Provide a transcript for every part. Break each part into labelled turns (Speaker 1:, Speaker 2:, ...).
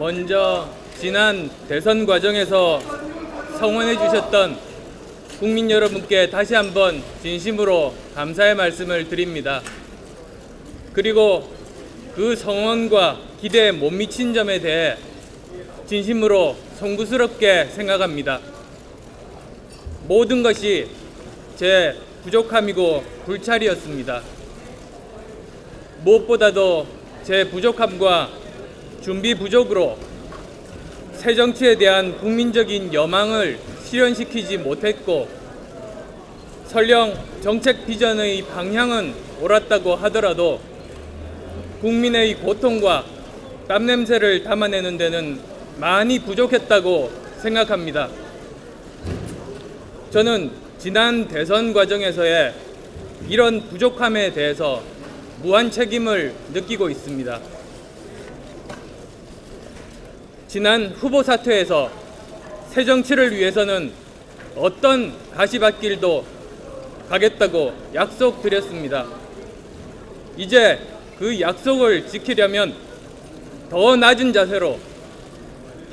Speaker 1: 먼저 지난 대선 과정에서 성원해 주셨던 국민 여러분께 다시 한번 진심으로 감사의 말씀을 드립니다. 그리고 그 성원과 기대에 못 미친 점에 대해 진심으로 송구스럽게 생각합니다. 모든 것이 제 부족함이고 불찰이었습니다. 무엇보다도 제 부족함과 준비 부족으로 새 정치에 대한 국민적인 여망을 실현시키지 못했고 설령 정책 비전의 방향은 옳았다고 하더라도 국민의 고통과 땀 냄새를 담아내는 데는 많이 부족했다고 생각합니다. 저는 지난 대선 과정에서의 이런 부족함에 대해서 무한 책임을 느끼고 있습니다. 지난 후보 사퇴에서 새 정치를 위해서는 어떤 가시밭길도 가겠다고 약속드렸습니다. 이제 그 약속을 지키려면 더 낮은 자세로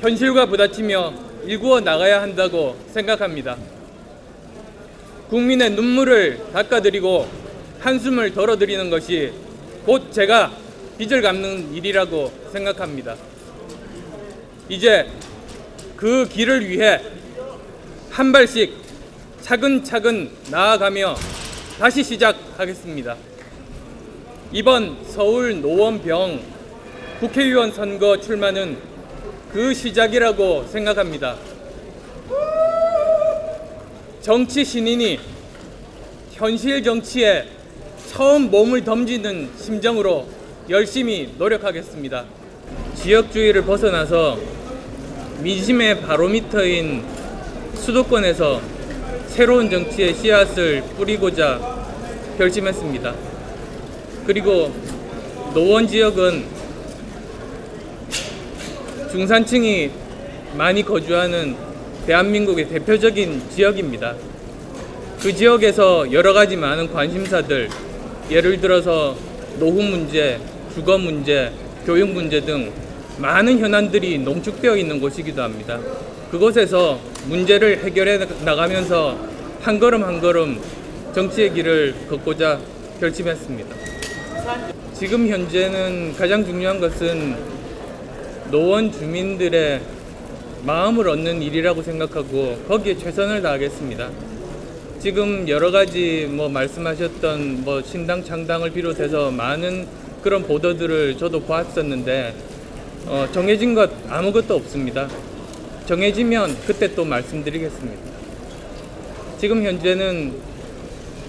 Speaker 1: 현실과 부딪히며 일구어 나가야 한다고 생각합니다. 국민의 눈물을 닦아드리고 한숨을 덜어드리는 것이 곧 제가 빚을 갚는 일이라고 생각합니다. 이제 그 길을 위해 한 발씩 차근차근 나아가며 다시 시작하겠습니다. 이번 서울 노원병 국회의원 선거 출마는 그 시작이라고 생각합니다. 정치 신인이 현실 정치에 처음 몸을 던지는 심정으로 열심히 노력하겠습니다. 지역주의를 벗어나서 민심의 바로미터인 수도권에서 새로운 정치의 씨앗을 뿌리고자 결심했습니다. 그리고 노원 지역은 중산층이 많이 거주하는 대한민국의 대표적인 지역입니다. 그 지역에서 여러 가지 많은 관심사들, 예를 들어서 노후 문제, 주거 문제, 교육 문제 등 많은 현안들이 농축되어 있는 곳이기도 합니다. 그곳에서 문제를 해결해 나가면서 한 걸음 한 걸음 정치의 길을 걷고자 결심했습니다. 지금 현재는 가장 중요한 것은 노원 주민들의 마음을 얻는 일이라고 생각하고 거기에 최선을 다하겠습니다. 지금 여러 가지 뭐 말씀하셨던 뭐 신당 창당을 비롯해서 많은 그런 보도들을 저도 보았었는데 어, 정해진 것 아무것도 없습니다. 정해지면 그때 또 말씀드리겠습니다. 지금 현재는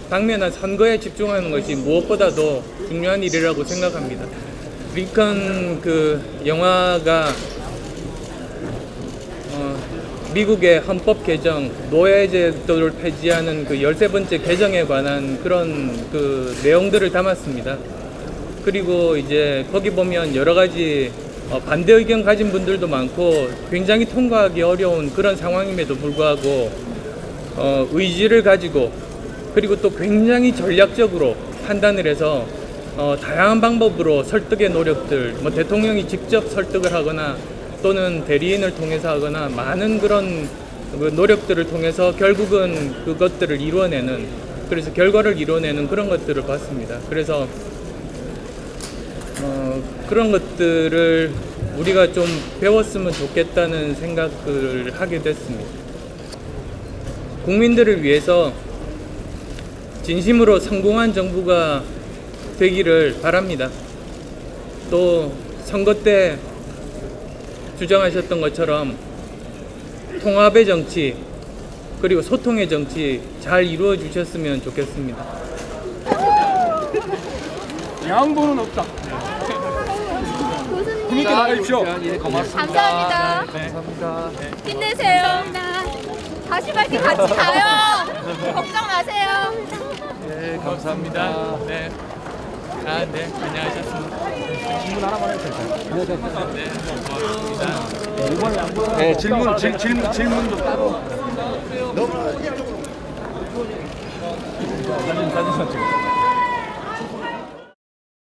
Speaker 1: 당면한 선거에 집중하는 것이 무엇보다도 중요한 일이라고 생각합니다. 링컨 그 영화가 어, 미국의 헌법 개정 노예제도를 폐지하는 그 13번째 개정에 관한 그런 그 내용들을 담았습니다. 그리고 이제 거기 보면 여러 가지 어, 반대 의견 가진 분들도 많고 굉장히 통과하기 어려운 그런 상황임에도 불구하고 어, 의지를 가지고 그리고 또 굉장히 전략적으로 판단을 해서 어, 다양한 방법으로 설득의 노력들, 뭐 대통령이 직접 설득을 하거나 또는 대리인을 통해서 하거나 많은 그런 그 노력들을 통해서 결국은 그것들을 이루어내는 그래서 결과를 이루어내는 그런 것들을 봤습니다. 그래서 어, 그런 것들을 우리가 좀 배웠으면 좋겠다는 생각을 하게 됐습니다. 국민들을 위해서 진심으로 성공한 정부가 되기를 바랍니다. 또 선거 때 주장하셨던 것처럼 통합의 정치 그리고 소통의 정치 잘 이루어 주셨으면 좋겠습니다.
Speaker 2: 양보는 없다. 재밌게 나가십시오.
Speaker 3: 예, 고맙습니다.
Speaker 4: 감사합니다.
Speaker 3: 네, 감사합니다.
Speaker 4: 힘내세요. 다시 밝게 같이 가요. 걱정 마세요.
Speaker 3: 네, 감사합니다.
Speaker 1: 네. 아, 네. 안녕하셨습니다.
Speaker 2: 질문 하나만 해도 될까요?
Speaker 1: 네, 고맙습니다.
Speaker 2: 네, 질문, 질, 질문, 질문도 따로.
Speaker 1: 사진, 사진 찍어.